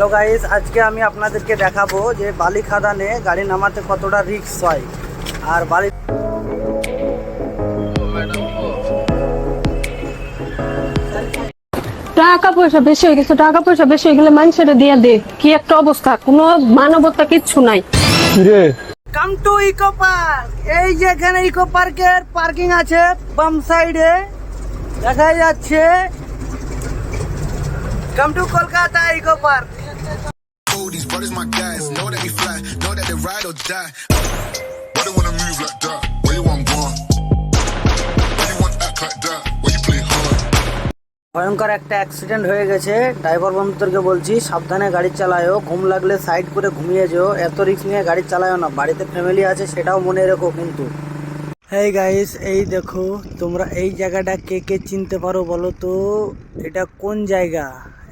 Hello guys আজকে আমি আপনাদেরকে দেখাবো যে বালি খাদানে গাড়ি নামাতে কতটা রিস্ক হয়। আর বালি টাকা পয়সা বেশি হয়ে গেছে টাকা পয়সা বেশি হয়ে গেলে মানুষের দিয়ে দে কি একটা অবস্থা? কোনো মানবতা কিচ্ছু নাই। কাম টু ইকো পার্ক এই যে এখানে ইকো পার্কের পার্কিং আছে বাম সাইডে দেখা যাচ্ছে। Come to Kolkata Eco Park These brothers my guys. Know that we fly, know that they ride or die. Why they wanna move like that? Where you want gone? Why you want act like that? Why you play hard? ভয়ঙ্কর একটা accident হয়ে গেছে driver বন্ধুদেরকে বলছি সাবধানে গাড়ি চালায়ও ঘুম লাগলে সাইড করে ঘুমিয়ে যেও এত রিস্ক নিয়ে গাড়ি চালায়ও না বাড়িতে ফ্যামিলি আছে সেটাও মনে রেখো কিন্তু হেই গাইস এই দেখো তোমরা এই জায়গাটা কে কে চিনতে পারো বলো তো এটা কোন জায়গা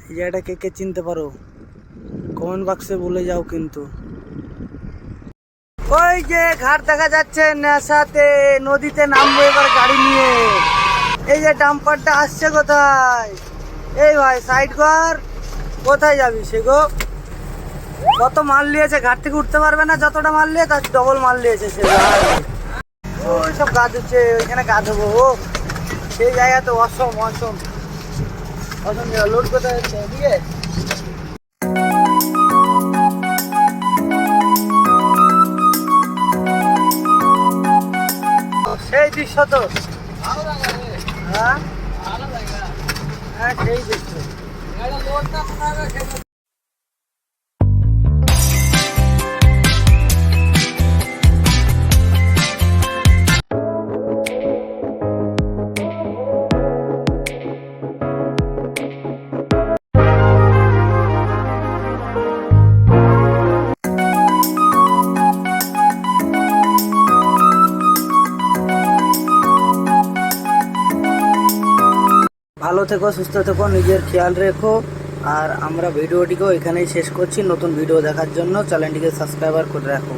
এই জায়গাটা কে কে চিনতে পারো কমেন্ট বক্সে বলে যাও কিন্তু। ওই যে ঘাট দেখা যাচ্ছে নেশাতে, নদীতে নামবো এবার গাড়ি নিয়ে। এই যে ডাম্পারটা আসছে কোথায়? এই ভাই সাইড কর কোথায় যাবি সে গো? কত মাল নিয়েছে, ঘাট থেকে উঠতে পারবে না যতটা মাল নিয়ে, তার ডবল মাল নিয়েছে সে ভাই। ওই সব গাছ হচ্ছে, ওইখানে গা দেবো ও। সেই জায়গা তো অসম। অসম অসম লোড কোথায় হচ্ছে? সেই দৃশ্য তো। হ্যাঁ? হ্যাঁ সেই দৃশ্য। ভালো থেকো, সুস্থ থেকো, নিজের খেয়াল রেখো। আর আমরা ভিডিওটিকেও এখানেই শেষ করছি। নতুন ভিডিও দেখার জন্য চ্যানেলটিকে সাবস্ক্রাইবার করে রাখো।